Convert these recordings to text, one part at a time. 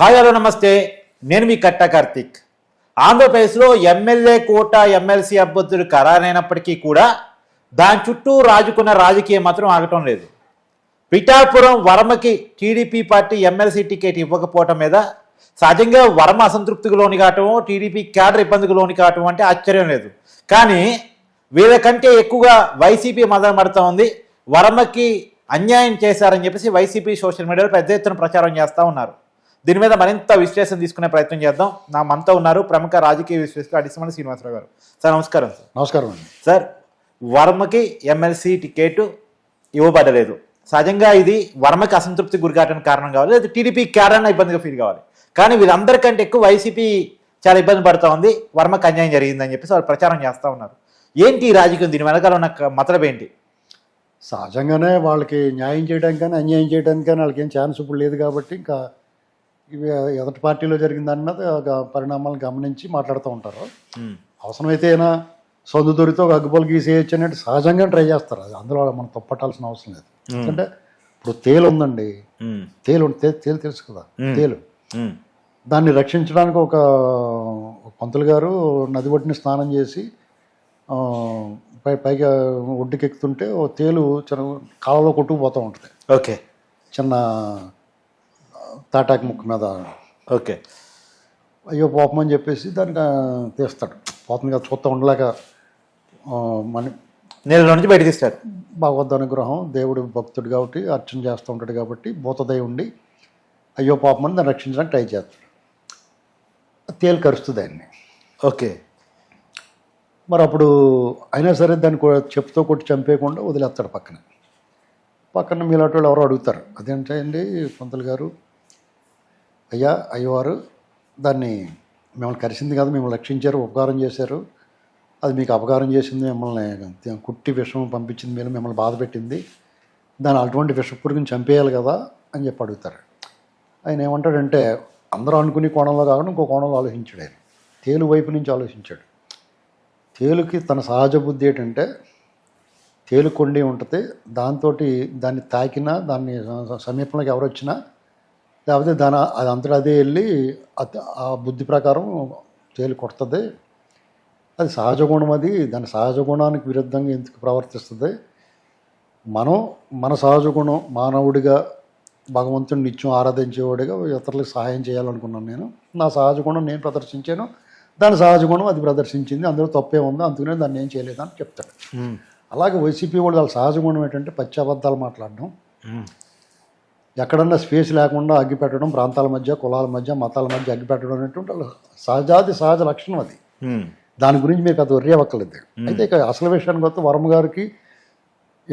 Hi hello నమస్తే. నేను మీ కట్ట కార్తిక్. ఆంధ్రప్రదేశ్లో ఎమ్మెల్యే కోట ఎమ్మెల్సీ అభ్యర్థులు ఖరారైనప్పటికీ కూడా దాని చుట్టూ రాజుకున్న రాజకీయం మాత్రం ఆగటం లేదు. పిఠాపురం వర్మకి టీడీపీ పార్టీ ఎమ్మెల్సీ టికెట్ ఇవ్వకపోవటం మీద సహజంగా వర్మ అసంతృప్తికి లోని కావటం టీడీపీ క్యాడర్ ఇబ్బందికి లోని కావటం అంటే ఆశ్చర్యం లేదు. కానీ వీళ్ళకంటే ఎక్కువగా వైసీపీ మదన పడుతూ ఉంది. వర్మకి అన్యాయం చేశారని చెప్పేసి వైసీపీ సోషల్ మీడియాలో పెద్ద ఎత్తున ప్రచారం చేస్తూ ఉన్నారు. దీని మీద మరింత విశ్లేషణ తీసుకునే ప్రయత్నం చేద్దాం. నా మనతో ఉన్నారు ప్రముఖ రాజకీయ విశ్లేషకులు అడిసిమల్లి శ్రీనివాసరావు గారు. సార్ నమస్కారం సార్. నమస్కారం అండి. సార్ వర్మకి ఎమ్మెల్సీ టికెట్ ఇవ్వబడలేదు. సహజంగా ఇది వర్మకి అసంతృప్తి గురికావడానికి కారణం కావాలి లేదా టీడీపీ క్యాడర్ ఇబ్బందిగా ఫీల్ కావాలి. కానీ వీళ్ళందరికంటే ఎక్కువ వైసీపీ చాలా ఇబ్బంది పడుతూ ఉంది. వర్మకి అన్యాయం జరిగిందని చెప్పేసి వాళ్ళు ప్రచారం చేస్తూ ఉన్నారు. ఏంటి ఈ రాజకీయం? దీని వెనకాల ఉన్న మతలబ్ ఏంటి? సహజంగానే వాళ్ళకి న్యాయం చేయడానికి కానీ అన్యాయం చేయడానికి కానీ వాళ్ళకి ఏం ఛాన్స్ ఇప్పుడు లేదు కాబట్టి ఇంకా ఇవి ఎదటి పార్టీలో జరిగిన దాని మీద ఒక పరిణామాలను గమనించి మాట్లాడుతూ ఉంటారు. అవసరమైతే అయినా సొంత దొరికితే ఒక అగ్గుపలు గీసేయచ్చు అన్నట్టు సహజంగా ట్రై చేస్తారు. అది అందులో మనం తప్పట్టాల్సిన అవసరం లేదు. ఎందుకంటే ఇప్పుడు తేలు ఉందండి. తేలు తేలు తెలుసు కదా. తేలు. దాన్ని రక్షించడానికి ఒక పంతులు గారు నది ఒడ్డుని స్నానం చేసి పై పైగా ఒడ్డుకి ఎక్కుతుంటే ఓ తేలు చిన్న కాలంలో కొట్టుకుపోతూ ఉంటుంది. ఓకే. చిన్న తాటాకు ముక్క మీద. ఓకే. అయ్యో పాపం అని చెప్పేసి దానికి తీస్తాడు. పోతుంది కదా చూస్తూ ఉండలేక మన నీళ్ళ నుంచి బయట తీస్తాడు. భగవద్ అనుగ్రహం దేవుడు భక్తుడు కాబట్టి అర్చన చేస్తూ ఉంటాడు కాబట్టి భూతదయ ఉండి అయ్యో పాపం అని దాన్ని రక్షించడానికి ట్రై చేస్తాడు. తేలు కరుస్తుంది ఆయన్ని. ఓకే. మరి అప్పుడు అయినా సరే దాన్ని చెప్పుతో కొట్టి చంపేయకుండా వదిలేస్తాడు పక్కన. పక్కన మీలాంటి వాళ్ళు ఎవరో అడుగుతారు. అదేంటండి పంతులు గారు అయ్యా అయ్యవారు దాన్ని మిమ్మల్ని కరిసింది కదా మిమ్మల్ని రక్షించారు ఉపకారం చేశారు. అది మీకు అపకారం చేసింది మిమ్మల్ని కుట్టి విషం పంపించింది మీరు మిమ్మల్ని బాధ పెట్టింది. దాని అటువంటి విషపురుగుని చంపేయాలి కదా అని చెప్పి అడుగుతారు. ఆయన ఏమంటాడంటే అందరూ అనుకునే కోణంలో కాకుండా ఇంకో కోణంలో ఆలోచించాడు ఆయన. తేలు వైపు నుంచి ఆలోచించాడు. తేలుకి తన సహజ బుద్ధి ఏంటంటే తేలు కొండి ఉంటుంది దాంతో దాన్ని తాకినా దాన్ని సమీపంలోకి ఎవరు వచ్చినా లేకపోతే దాని అది అంతటా అదే వెళ్ళి ఆ బుద్ధి ప్రకారం తేలు కొడుతుంది. అది సహజ గుణం అది. దాని సహజ గుణానికి విరుద్ధంగా ఎందుకు ప్రవర్తిస్తుంది? మనం మన సహజ గుణం మానవుడిగా భగవంతుని నిత్యం ఆరాధించేవాడిగా ఇతరులకు సహాయం చేయాలనుకున్నాను నేను. నా సహజ గుణం నేను ప్రదర్శించాను. దాని సహజ గుణం అది ప్రదర్శించింది. అందులో తప్పే ఉంది. అందుకనే దాన్ని ఏం చేయలేదని చెప్తాడు. అలాగే వైసీపీ వాళ్ళు వాళ్ళ సహజ గుణం ఏంటంటే పచ్చి అబద్ధాలు మాట్లాడడం. ఎక్కడన్నా స్పేస్ లేకుండా అగ్గి పెట్టడం ప్రాంతాల మధ్య కులాల మధ్య మతాల మధ్య అగ్గి పెట్టడం అనేటువంటి సహజాది సహజ లక్షణం అది. దాని గురించి మీరు పెద్ద వర్రీ అవ్వక్కర్లేదు. అయితే ఇక అసలు విషయానికి వస్తే వర్మ గారికి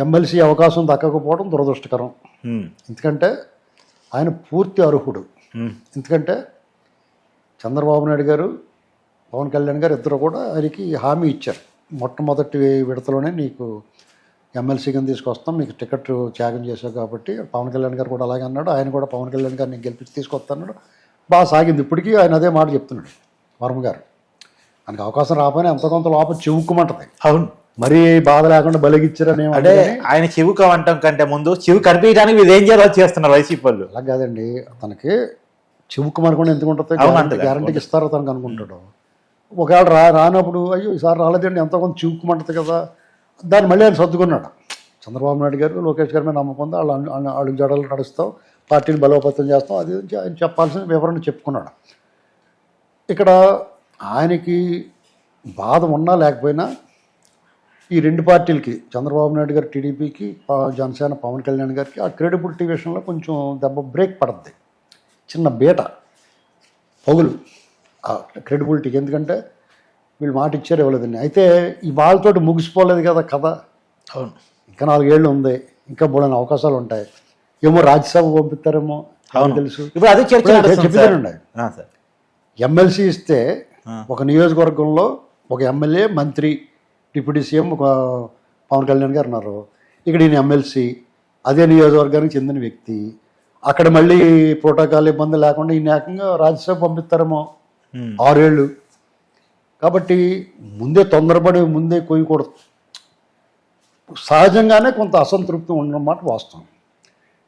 ఎమ్మెల్సీ అవకాశం దక్కకపోవడం దురదృష్టకరం. ఎందుకంటే ఆయన పూర్తి అర్హుడు. ఎందుకంటే చంద్రబాబు నాయుడు గారు పవన్ కళ్యాణ్ గారు ఇద్దరు కూడా ఆయనకి హామీ ఇచ్చారు. మొట్టమొదటి విడతలోనే నీకు ఎమ్మెల్సీ కింద తీసుకొస్తాం. మీకు టికెట్ త్యాగం చేశావు కాబట్టి పవన్ కళ్యాణ్ గారు కూడా అలాగే అన్నాడు. ఆయన కూడా పవన్ కళ్యాణ్ గారిని గెలిపించి తీసుకొస్తాడు బాగా సాగింది. ఇప్పటికీ ఆయన అదే మాట చెప్తున్నాడు. వర్మ గారు ఆయనకు అవకాశం రాకపోయినా ఎంతో కొంత లోపల చివుక్కుమంటది. అవును. మరీ బాధ లేకుండా బలిగిచ్చారని అంటే ఆయన చెవు కవంటం కంటే ముందు చెవు కనిపించడానికి వీళ్ళు ఏం చేయాలో చేస్తున్నారు వైసీపీ వాళ్ళు. అలా కాదండి. తనకి చివుక్కుమనకుండా ఎందుకు ఉంటుంది. గ్యారంటీకి ఇస్తారో తనకు అనుకుంటాడు? ఒకవేళ రా రానప్పుడు అయ్యో ఈసారి రాలేదండి. ఎంతో కొంత చివుక్కుమంటది కదా. దాన్ని మళ్ళీ ఆయన సర్దుకున్నాడు. చంద్రబాబు నాయుడు గారు లోకేష్ గారి మీద నమ్మకం ఉంది? వాళ్ళు అడుగు జడలు నడుస్తాం పార్టీని బలోపేతం చేస్తాం అది ఆయన చెప్పాల్సిన వివరణ చెప్పుకున్నాడు. ఇక్కడ ఆయనకి బాధ ఉన్నా లేకపోయినా ఈ రెండు పార్టీలకి చంద్రబాబు నాయుడు గారు టీడీపీకి జనసేన పవన్ కళ్యాణ్ గారికి ఆ క్రెడిబిలిటీ విషయంలో కొంచెం దెబ్బ బ్రేక్ పడుద్ది. చిన్న బీట పగులు. ఆ క్రెడిబిలిటీకి ఎందుకంటే వీళ్ళు మాట ఇచ్చారు ఇవ్వలేదండి అయితే ఈ వాళ్ళతోటి ముగిసిపోలేదు కదా కథ. అవును. ఇంకా నాలుగేళ్ళు ఉంది. ఇంకా బోడని అవకాశాలు ఉంటాయి. ఏమో రాజ్యసభ పంపిస్తారేమో తెలుసు. ఇప్పుడు అది చర్చ సార్. ఎమ్మెల్సీ ఇస్తే. ఒక నియోజకవర్గంలో ఒక ఎమ్మెల్యే మంత్రి డిప్యూటీ సీఎం ఒక పవన్ కళ్యాణ్ గారు ఉన్నారు. ఇక్కడ ఈయన ఎమ్మెల్సీ అదే నియోజకవర్గానికి చెందిన వ్యక్తి. అక్కడ మళ్ళీ ప్రోటోకాల్ ఇబ్బంది లేకుండా ఈయన ఏకంగా రాజ్యసభ పంపిస్తారేమో. ఆరేళ్ళు. కాబట్టి ముందే తొందరపడి ముందే కొయ్యకూడదు. సహజంగానే కొంత అసంతృప్తి ఉన్నమాట వాస్తవం.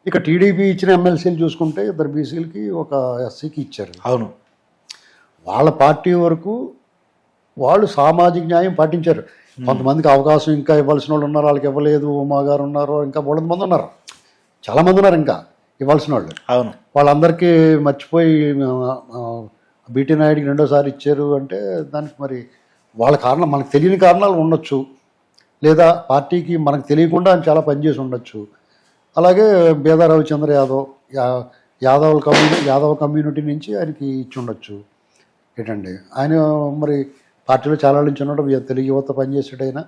ఇక టీడీపీ ఇచ్చిన ఎమ్మెల్సీలు చూసుకుంటే ఇద్దరు బీసీలకి ఒక ఎస్సీకి ఇచ్చారు. అవును. వాళ్ళ పార్టీ వరకు వాళ్ళు సామాజిక న్యాయం పాటించారు. కొంతమందికి అవకాశం ఇంకా ఇవ్వాల్సిన వాళ్ళు ఉన్నారు వాళ్ళకి ఇవ్వలేదు ఉమా గారు ఉన్నారు ఇంకా బోళ మంది ఉన్నారు. చాలామంది ఉన్నారు ఇంకా ఇవ్వాల్సిన వాళ్ళు. అవును. వాళ్ళందరికీ మర్చిపోయి బీటీ నాయుడికి రెండోసారి ఇచ్చారు అంటే దానికి మరి వాళ్ళ కారణం మనకు తెలియని కారణాలు ఉండొచ్చు. లేదా పార్టీకి మనకు తెలియకుండా ఆయన చాలా పనిచేసి ఉండొచ్చు. అలాగే బేదా రవిచంద్ర యాదవ్ యాదవ్ కమ్యూని యాదవ్ కమ్యూనిటీ నుంచి ఆయనకి ఇచ్చి ఉండొచ్చు. ఏంటండి? ఆయన మరి పార్టీలో చాలా నుంచి ఉన్నాడు. వీ- తెలుగు యువత పనిచేసాడు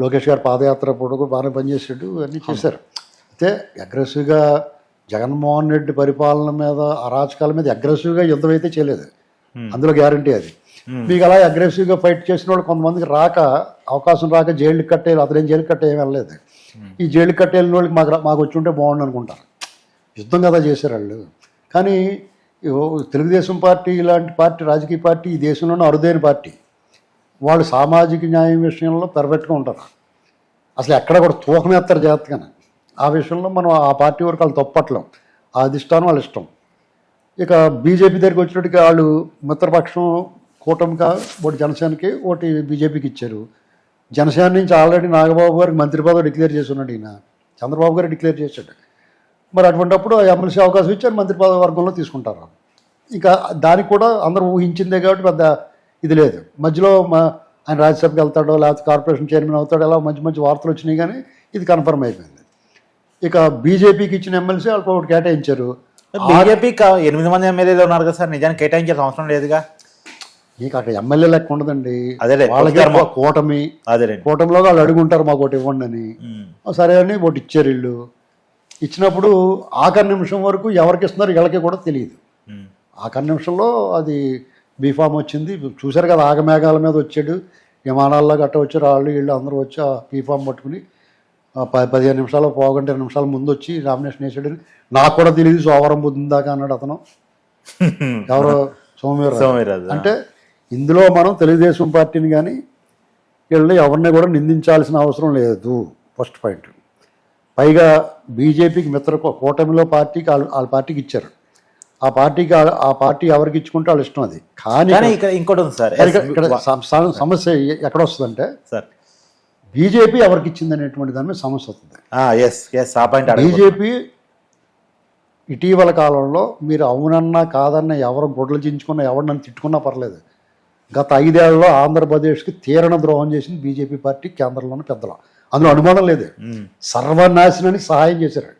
లోకేష్ గారు పాదయాత్ర కూడా బాగానే పనిచేసాడు అన్నీ చేశారు. అయితే అగ్రెసివ్గా జగన్మోహన్ రెడ్డి పరిపాలన మీద అరాచకాల మీద అగ్రెసివ్గా యుద్ధం అయితే చేయలేదు. అందులో గ్యారంటీ అది. మీకు అలా అగ్రెసివ్గా ఫైట్ చేసిన వాళ్ళు కొంతమందికి రాక అవకాశం రాక జైలు కట్టే అతనేం జైలు కట్టే ఏం వెళ్ళలేదు ఈ జైలు కట్టేళ్ళ వాళ్ళకి మాకు మాకు వచ్చి ఉంటే బాగుండు అనుకుంటారు. యుద్ధం కదా చేశారు వాళ్ళు. కానీ తెలుగుదేశం పార్టీ ఇలాంటి పార్టీ రాజకీయ పార్టీ ఈ దేశంలోనే అరుదైన పార్టీ. వాళ్ళు సామాజిక న్యాయం విషయంలో పెర్ఫెక్ట్గా ఉంటారు. అసలు ఎక్కడ కూడా తూకం ఎత్తారు జాగ్రత్తగానే. ఆ విషయంలో మనం ఆ పార్టీ వరకు వాళ్ళు తప్పట్లేం. ఆ అధిష్టానం వాళ్ళ ఇష్టం. ఇక బీజేపీ దగ్గరికి వచ్చినట్టుగా వాళ్ళు మిత్రపక్షం కూటమిగా ఒకటి జనసేనకి ఒకటి బీజేపీకి ఇచ్చారు. జనసేన నుంచి ఆల్రెడీ నాగబాబు గారికి మంత్రి పదవి డిక్లేర్ చేస్తున్నాడు ఈయన. చంద్రబాబు గారు డిక్లేర్ చేశాడు. మరి అటువంటిప్పుడు ఎమ్మెల్సీ అవకాశం ఇచ్చారు మంత్రి పదవి వర్గంలో తీసుకుంటారు. ఇంకా దానికి కూడా అందరూ ఊహించిందే కాబట్టి పెద్ద ఇది లేదు. మధ్యలో మా ఆయన రాజ్యసభకి వెళ్తాడో లేకపోతే కార్పొరేషన్ చైర్మన్ అవుతాడో ఇలా మంచి మంచి వార్తలు వచ్చినాయి కానీ ఇది కన్ఫర్మ్ అయిపోయింది. ఇక బీజేపీకి ఇచ్చిన ఎమ్మెల్సీ వాళ్ళు ఒకటి కేటాయించారు. బీజేపీ ఎనిమిది మంది ఎమ్మెల్యేలు ఉన్నారు కదా సార్ నిజానికి కేటాయించాల్సిన అవసరం లేదుగా. నీకు అక్కడ ఎమ్మెల్యే లెక్క ఉండదండి. అదేలే, వాళ్ళకి కూటమి. అదేలేండి కూటమిలో వాళ్ళు అడుగుంటారు మాకు ఒకటి ఇవ్వండి అని. సరే అని ఒకటి ఇచ్చారు వీళ్ళు. ఇచ్చినప్పుడు ఆఖరి నిమిషం వరకు ఎవరికి ఇస్తున్నారు వీళ్ళకి కూడా తెలియదు. ఆఖరి నిమిషంలో అది బీఫామ్ వచ్చింది. చూశారు కదా ఆగమేఘాల మీద వచ్చాడు. విమానాల్లో గట్ట వచ్చారు. వాళ్ళు వీళ్ళు అందరూ వచ్చి ఆ బీఫామ్ పట్టుకుని ఆ ప పదిహేను నిమిషాలు పోగంటే నిమిషాల ముందు వచ్చి నామినేషన్ వేసాడని నాకు కూడా తెలియదు సోమవారం పొద్దుందాకా అన్నాడు అతను. ఎవరో? సోమవీర సోమవీర్రాజు. అంటే ఇందులో మనం తెలుగుదేశం పార్టీని కానీ వీళ్ళని ఎవరిని కూడా నిందించాల్సిన అవసరం లేదు ఫస్ట్ పాయింట్. పైగా బీజేపీకి మిత్ర కూటమిలో పార్టీకి వాళ్ళ వాళ్ళ పార్టీకి ఇచ్చారు. ఆ పార్టీకి ఆ- పార్టీ ఎవరికి ఇచ్చుకుంటే వాళ్ళ ఇష్టం అది. కానీ ఇక్కడ ఇంకోటి ఉంది సార్. ఇక్కడ- సమస్య ఎక్కడ వస్తుందంటే సార్. బీజేపీ ఎవరికి ఇచ్చింది అనేటువంటి దాని మీద సమస్య వస్తుంది. ఎస్ ఎస్ ఆ పాయింట్ బీజేపీ ఇటీవల కాలంలో మీరు అవునన్నా కాదన్నా ఎవరు గొడ్లు చించుకున్నా ఎవరు నన్ను తిట్టుకున్నా పర్లేదు. గత ఐదేళ్ళలో ఆంధ్రప్రదేశ్కి తీరణ ద్రోహం చేసింది బీజేపీ పార్టీ కేంద్రంలోని పెద్దలు. అందులో అనుమానం లేదు. సర్వనాశనానికి సహాయం చేశారు.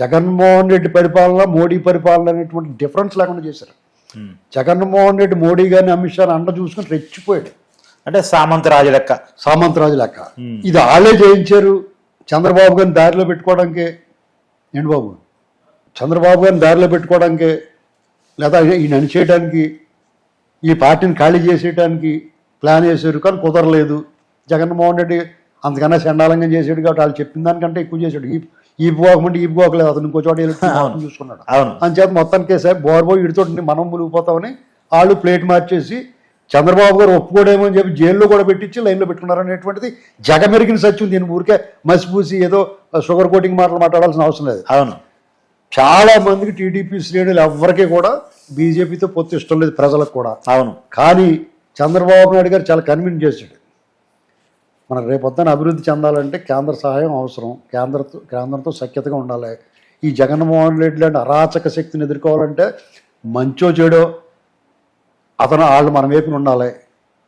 జగన్మోహన్ రెడ్డి పరిపాలన మోడీ పరిపాలన అనేటువంటి డిఫరెన్స్ లేకుండా చేశారు. జగన్మోహన్ రెడ్డి మోడీ గారిని అమిత్ షాని అండ చూసుకుని రెచ్చిపోయాడు. అంటే సామంత రాజు లెక్క. సామంతరాజు లెక్క. ఇది వాళ్ళే చేయించారు. చంద్రబాబు గారిని దారిలో పెట్టుకోవడానికి. ఏంటి బాబు? చంద్రబాబు గారిని దారిలో పెట్టుకోవడానికి. లేదా ఈయన అణిచేయడానికి ఈ పార్టీని ఖాళీ చేసేయడానికి ప్లాన్ చేశారు కానీ కుదరలేదు. జగన్మోహన్ రెడ్డి అంతకన్నా చండాలంగా చేసాడు కాబట్టి వాళ్ళు చెప్పిన దానికంటే ఎక్కువ చేశాడు. ఈ ఈ పోకమంటే ఈ పోకలేదు అతను ఇంకో చోట చూసుకున్నాడు. అవును. అంచేత మొత్తానికి సార్ బోర్బో ఇడితో మనం మునిగిపోతామని వాళ్ళు ప్లేట్ మార్చేసి చంద్రబాబు గారు ఒప్పుకోడేమో అని చెప్పి జైల్లో కూడా పెట్టించి లైన్లో పెట్టుకున్నారు అనేటువంటిది జగమెరిగిన సత్యం దీని ఊరికే మసిపూసి ఏదో షుగర్ కోటింగ్ మాటలు మాట్లాడాల్సిన అవసరం లేదు. అవును. చాలా మందికి టీడీపీ శ్రేణులు ఎవరికీ కూడా బీజేపీతో పొత్తు ఇష్టం లేదు ప్రజలకు కూడా. అవును. కానీ చంద్రబాబు నాయుడు గారు చాలా కన్విన్స్ చేశాడు. మనకు రేపొద్దున అభివృద్ధి చెందాలంటే కేంద్ర సహాయం అవసరం. కేంద్రతో కేంద్రంతో సఖ్యతగా ఉండాలి. ఈ జగన్మోహన్ రెడ్డి లాంటి అరాచక శక్తిని ఎదుర్కోవాలంటే మంచో చెడో అతను వాళ్ళు మన వైపున ఉండాలి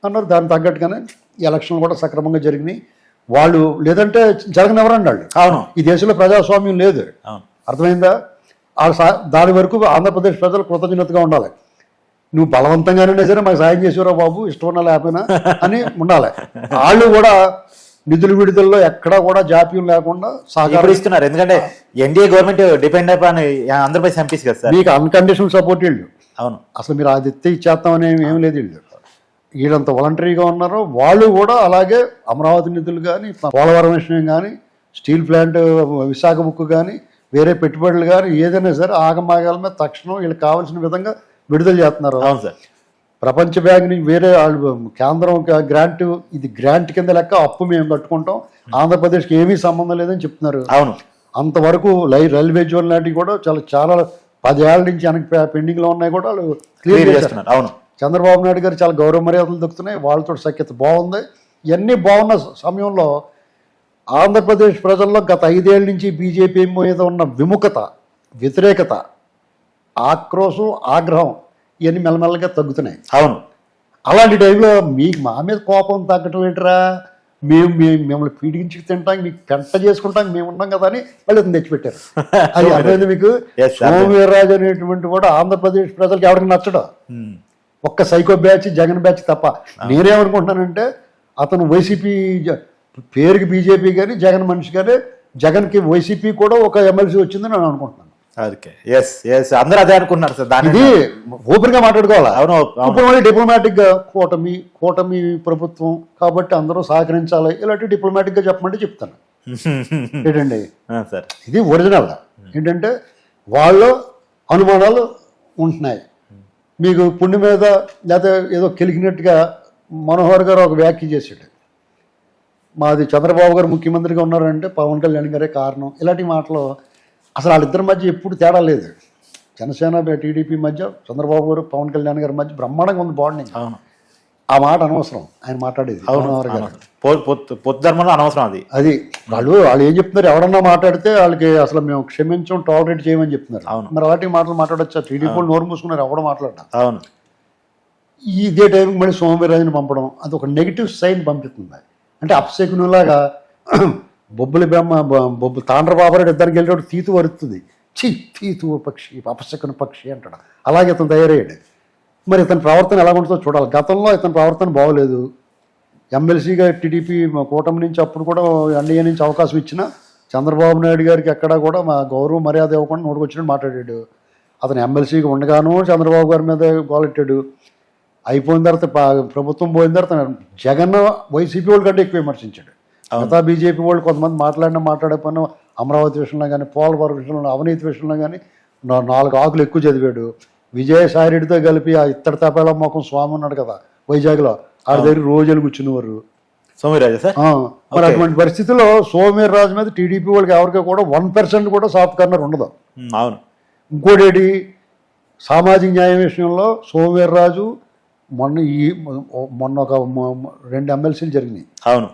అన్నారు. దానికి తగ్గట్టుగానే ఈ ఎలక్షన్లు కూడా సక్రమంగా జరిగినాయి. వాళ్ళు లేదంటే జరగనివ్వరండి వాళ్ళు? అవును. ఈ దేశంలో ప్రజాస్వామ్యం లేదు. అర్థమైందా? వాళ్ళ సా- దాని వరకు ఆంధ్రప్రదేశ్ ప్రజలు కృతజ్ఞతగా ఉండాలి. నువ్వు బలవంతంగానే సరే మాకు సాయం చేసేవరా బాబు? ఇష్టం ఉన్నా లేకపోయినా అని ఉండాలి. వాళ్ళు కూడా నిధుల విడుదలలో ఎక్కడా కూడా జాప్యం లేకుండా ఇప్పుడు సహకారం ఇస్తున్నారు. ఎందుకంటే ఎన్డీఏ గవర్నమెంట్ డిపెండ్ అయిపోయిన ఆంధ్రప్రదేశ్ ఎంపీస్ కదా సార్. మీకు అన్కండిషనల్ సపోర్ట్ వీళ్ళు. అవును. అసలు మీరు అది ఎత్తే ఇచ్చేస్తామని ఏం- ఏం లేదు వీళ్ళు. వీళ్ళంత వాలంటరీగా ఉన్నారు వాళ్ళు కూడా అలాగే అమరావతి నిధులు కానీ పోలవరం విషయం కానీ స్టీల్ ప్లాంట్ విశాఖ ముక్కు కానీ వేరే పెట్టుబడులు కానీ ఏదైనా సరే ఆగమాగాల మీద తక్షణం వీళ్ళకి కావాల్సిన విధంగా విడుదల చేస్తున్నారు. అవును సార్. ప్రపంచ బ్యాంక్ నుంచి వేరే వాళ్ళు కేంద్రం గ్రాంట్ ఇది గ్రాంట్ కింద లెక్క అప్పు మేము కట్టుకుంటాం. ఆంధ్రప్రదేశ్కి ఏమీ సంబంధం లేదని చెప్తున్నారు. అవును. అంతవరకు లై రైల్వే జోన్ లాంటివి కూడా చాలా చాలా పదేళ్ళ నుంచి వెనక్కి పె- పెండింగ్లో ఉన్నాయి కూడా వాళ్ళు క్లియర్ చేస్తున్నారు. అవును. చంద్రబాబు నాయుడు గారు చాలా గౌరవ మర్యాదలు దొక్కుతున్నాయి. వాళ్ళతో సఖ్యత బాగుంది. ఇవన్నీ బాగున్న సమయంలో ఆంధ్రప్రదేశ్ ప్రజల్లో గత ఐదేళ్ళ నుంచి బీజేపీ మీద ఉన్న విముఖత వ్యతిరేకత ఆక్రోశం ఆగ్రహం ఇవన్నీ మెల్లమెల్లగా తగ్గుతున్నాయి. అవును. అలాంటి టైంలో మీకు మా మీద కోపం తగ్గటం ఏంటరా? మేము మేము మిమ్మల్ని పీడించి తింటాం మీకు పెంట చేసుకుంటాం మేము ఉన్నాం కదా అని వాళ్ళు ఇతను తెచ్చిపెట్టారు. అది అర్థమైంది మీకు. సోమవీర్రాజు అనేటువంటి కూడా ఆంధ్రప్రదేశ్ ప్రజలకు ఎవరికి నచ్చడు. ఒక్క సైకో బ్యాచ్ జగన్ బ్యాచ్ తప్ప. నేనేమనుకుంటున్నానంటే అతను వైసీపీ పేరుకి బీజేపీ కానీ జగన్ మనిషి కానీ జగన్కి వైసీపీ కూడా ఒక ఎమ్మెల్సీ వచ్చిందని నేను అనుకుంటున్నాను. ఓకే. ఎస్ ఎస్ అందరూ అదే అనుకున్నారు సార్. దాని ఇది ఓపెన్గా మాట్లాడుకోవాలా? అవును. ఇప్పుడు డిప్లొమాటిక్గా కూటమి కూటమి ప్రభుత్వం కాబట్టి అందరూ సహకరించాలి. ఇలాంటి డిప్లొమాటిక్గా చెప్పమంటే చెప్తాను. ఏంటండి? సార్. ఇది ఒరిజినల్. ఏంటంటే వాళ్ళు అనుమానాలు ఉంటున్నాయి. మీకు పుండి మీద లేకపోతే ఏదో కెలికినట్టుగా మనోహర్ గారు ఒక వ్యాఖ్య చేసాడు మాది చంద్రబాబు గారు ముఖ్యమంత్రిగా ఉన్నారంటే పవన్ కళ్యాణ్ గారే కారణం. ఇలాంటి మాటలు అసలు వాళ్ళిద్దరి మధ్య ఎప్పుడు తేడా లేదు. జనసేన టీడీపీ మధ్య చంద్రబాబు గారు పవన్ కళ్యాణ్ గారి మధ్య బ్రహ్మాండంగా ఉంది బాండింగ్. అవును. ఆ మాట అనవసరం. ఆయన మాట్లాడేది పొత్తు- ధర్మంలో అనవసరం అది. అది వాళ్ళు వాళ్ళు ఏం చెప్తున్నారు? ఎవరన్నా మాట్లాడితే వాళ్ళకి అసలు మేము క్షమించం టాలరేట్ చేయమని చెప్తున్నారు. అవును. మరి అలాంటి మాటలు మాట్లాడొచ్చా? టీడీపీ నోరు మూసుకున్నారు ఎవడ మాట్లాడ అవును. ఇదే టైంకి మళ్ళీ సోమవీరాజుని పంపడం అది ఒక నెగిటివ్ సైన్ పంపిస్తుంది. అంటే అప్సెకునులాగా బొబ్బుల బ్రహ్మ బొబ్బు తాండ్ర ఇద్దరికి వెళ్ళేటప్పుడు తీతు వరుతుంది చీ తీతు పక్షి అపశకున పక్షి అంటాడు. అలాగే ఇతను తయారయ్యాడు. మరి ఇతని ప్రవర్తన ఎలా ఉంటుందో చూడాలి. గతంలో ఇతని ప్రవర్తన బాగోలేదు. ఎమ్మెల్సీగా టీడీపీ కూటమి నుంచి అప్పుడు కూడా ఎన్డీఏ నుంచి అవకాశం ఇచ్చిన చంద్రబాబు నాయుడు గారికి ఎక్కడా కూడా మా గౌరవ మర్యాద ఇవ్వకుండా నోటుకొచ్చినట్టు మాట్లాడాడు. అతను ఎమ్మెల్సీగా ఉండగాను చంద్రబాబు గారి మీద గోలెట్టాడు. అయిపోయిన తర్వాత ప్రభుత్వం పోయిన తర్వాత జగన్ వైసీపీ వాళ్ళ కంటే ఎక్కువ విమర్శించాడు. మిగతా బీజేపీ వాళ్ళు కొంతమంది మాట్లాడిన మాట్లాడకపోయినా అమరావతి విషయంలో కానీ పోలవరం విషయంలో అవినీతి విషయంలో కానీ నాలుగు ఆకులు ఎక్కువ చదివాడు. విజయసాయి రెడ్డితో కలిపి ఆ ఇత్తడి తపేళ మొఖం స్వామి ఉన్నాడు కదా వైజాగ్లో. ఆడ దగ్గర రోజులు కూర్చునేవారు సోమిరాజా సార్? ఆ, మరి అటువంటి పరిస్థితుల్లో సోమేర్ రాజు మీద టీడీపీ వాళ్ళకి ఎవరికి కూడా వన్ పర్సెంట్ కూడా సాఫ్ట్ కార్నర్ ఉండదు. అవును. ఇంకోటేటి సామాజిక న్యాయం విషయంలో సోమేర్ రాజు మొన్న ఈ మొన్న ఒక రెండు ఎమ్మెల్సీలు జరిగినాయి. అవును.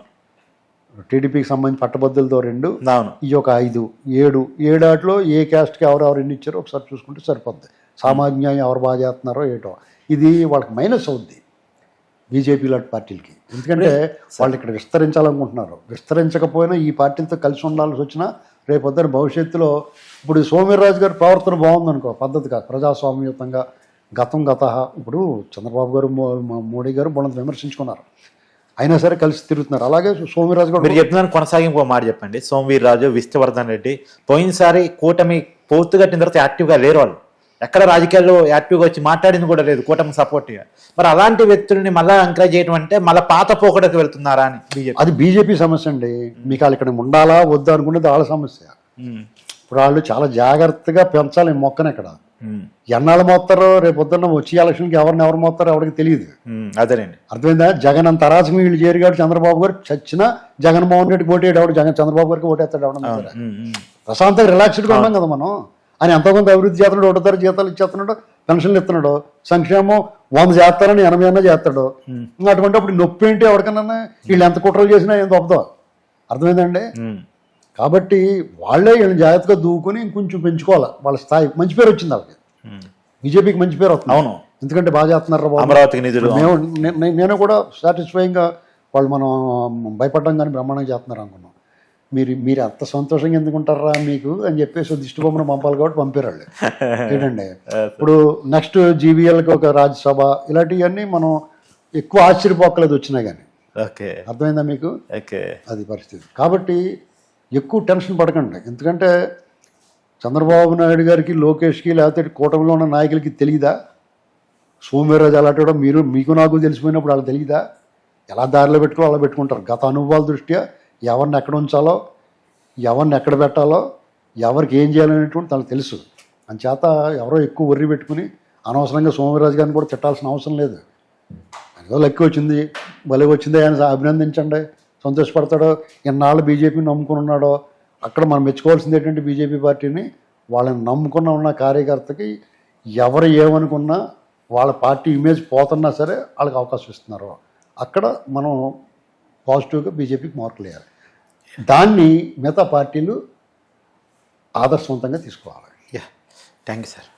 టీడీపీకి సంబంధించి పట్టభద్రులతో రెండు ఈ ఒక ఐదు ఏడు. ఏడాటిలో ఏ క్యాస్ట్కి ఎవరు ఎవరు ఎన్ని ఇచ్చారో ఒకసారి చూసుకుంటే సరిపోద్ది. సామాజిక న్యాయం ఎవరు బాగా చేస్తున్నారో ఏటో. ఇది వాళ్ళకి మైనస్ అవుద్ది బీజేపీ లాంటి పార్టీలకి. ఎందుకంటే వాళ్ళు ఇక్కడ విస్తరించాలనుకుంటున్నారు. విస్తరించకపోయినా ఈ పార్టీలతో కలిసి ఉండాల్సి వచ్చినా రేపొద్దున భవిష్యత్తులో ఇప్పుడు సోమవీర్రాజు గారి ప్రవర్తన బాగుందనుకో పద్ధతిగా ప్రజాస్వామ్యయుతంగా గతం గత ఇప్పుడు చంద్రబాబు గారు మోడీ గారు వాళ్ళని విమర్శించుకున్నారు. అయినా సరే కలిసి తిరుగుతున్నారు. అలాగే సోమవీర్రాజు గారు మీరు చెప్తున్నాను కొనసాగింపు ఒక మాట చెప్పండి. సోమవీర్ రాజు విష్ణువర్ధన్ రెడ్డి పోయినసారి కూటమి పోర్తు కట్టిన తర్వాత యాక్టివ్గా లేరు వాళ్ళు. ఎక్కడ రాజకీయాల్లో యాక్టివ్గా వచ్చి మాట్లాడింది కూడా లేదు కూటమి సపోర్ట్గా మరి అలాంటి వ్యక్తుల్ని మళ్ళీ ఎంకరేజ్ చేయడం అంటే మళ్ళీ పాత పోకడకు వెళ్తున్నారా అని బీజేపీ అది బీజేపీ సమస్య అండి. మీకు వాళ్ళు ఇక్కడ ఉండాలా వద్దా అనుకునేది వాళ్ళ సమస్య. ఇప్పుడు వాళ్ళు చాలా జాగ్రత్తగా పెంచాలి మొక్కను ఇక్కడ. ఎన్నాళ్ళు మోస్తారో రేపు పొద్దున్న వచ్చి ఎలక్షన్కి ఎవరిని ఎవరు మోస్తారో ఎవరికి తెలియదు. అదేనండి. అర్థమైందా? జగన్ అంత అరాచకం వీళ్ళు చేరిగాడు చంద్రబాబు గారు చచ్చినా జగన్మోహన్ రెడ్డి ఓటేడు ఎవడు? జగన్ చంద్రబాబు గారికి ఓటేస్తాడు ఉమ్. ప్రశాంతంగా రిలాక్స్డ్గా ఉన్నాం కదా మనం. ఆయన ఎంతో కొంత అభివృద్ధి చేస్తున్నాడు ఒకటో జీతాలు ఇచ్చేస్తున్నాడు పెన్షన్లు ఇస్తున్నాడు సంక్షేమం వంద చేస్తారని ఎనభై అన్న చేస్తాడు. ఇంకా అటువంటి అప్పుడు నొప్పి ఏంటి ఎవరికన్నా? వీళ్ళు ఎంత కుట్రలు చేసినా ఏం తప్పదు. అర్థమైందండి. కాబట్టి వాళ్ళే వీళ్ళని జాగ్రత్తగా దూకుని ఇంకొంచెం పెంచుకోవాలి. వాళ్ళ స్థాయి. మంచి పేరు వచ్చింది వాళ్ళకి. బీజేపీకి మంచి పేరు వస్తుంది. అవును. ఎందుకంటే బాగా చేస్తున్నారు అమరావతికి నిధులు. మేము నేను కూడా సాటిస్ఫైయింగ్గా వాళ్ళు మనం భయపడడం కానీ బ్రహ్మాండంగా చేస్తున్నారు అనుకున్నాం. మీరు మీరు అంత సంతోషంగా ఎందుకుంటారా మీకు అని చెప్పేసి దిష్టి బొమ్మను పంపాలి కాబట్టి పంపారు వాళ్ళు ఏంటండి ఇప్పుడు నెక్స్ట్ జీవీఎల్కి ఒక రాజ్యసభ ఇలాంటివన్నీ మనం ఎక్కువ ఆశ్చర్యపోక్కలేదు వచ్చినా కానీ. ఓకే. అర్థమైందా మీకు? ఓకే. అది పరిస్థితి. కాబట్టి ఎక్కువ టెన్షన్ పడకండి. ఎందుకంటే చంద్రబాబు నాయుడు గారికి లోకేష్కి లేకపోతే కూటమిలో ఉన్న నాయకులకి తెలియదా సోమ్యరాజు అలాంటి మీరు మీకు నాకు తెలిసిపోయినప్పుడు వాళ్ళకి తెలియదా ఎలా దారిలో పెట్టుకోవాలో అలా పెట్టుకుంటారు? గత అనుభవాల దృష్ట్యా ఎవరిని ఎక్కడ ఉంచాలో ఎవరిని ఎక్కడ పెట్టాలో ఎవరికి ఏం చేయాలనేటువంటి తనకు తెలుసు. అంచేత ఎవరో ఎక్కువ వర్రి పెట్టుకుని అనవసరంగా సోమరాజు గారిని కూడా తిట్టాల్సిన అవసరం లేదు. ఏదో లెక్క వచ్చింది భలే వచ్చింది ఆయన అభినందించండి. సంతోషపడతాడో ఎన్నాళ్ళు బీజేపీని నమ్ముకుని ఉన్నాడో అక్కడ మనం మెచ్చుకోవాల్సింది ఏంటంటే బీజేపీ పార్టీని వాళ్ళని నమ్ముకున్న ఉన్న కార్యకర్తకి ఎవరు ఏమనుకున్నా వాళ్ళ పార్టీ ఇమేజ్ పోతున్నా సరే వాళ్ళకి అవకాశం ఇస్తున్నారు. అక్కడ మనం పాజిటివ్గా బీజేపీకి మార్కులు వేయాలి. దాన్ని మిగతా పార్టీలు ఆదర్శవంతంగా తీసుకోవాలి. Yeah thank you sir.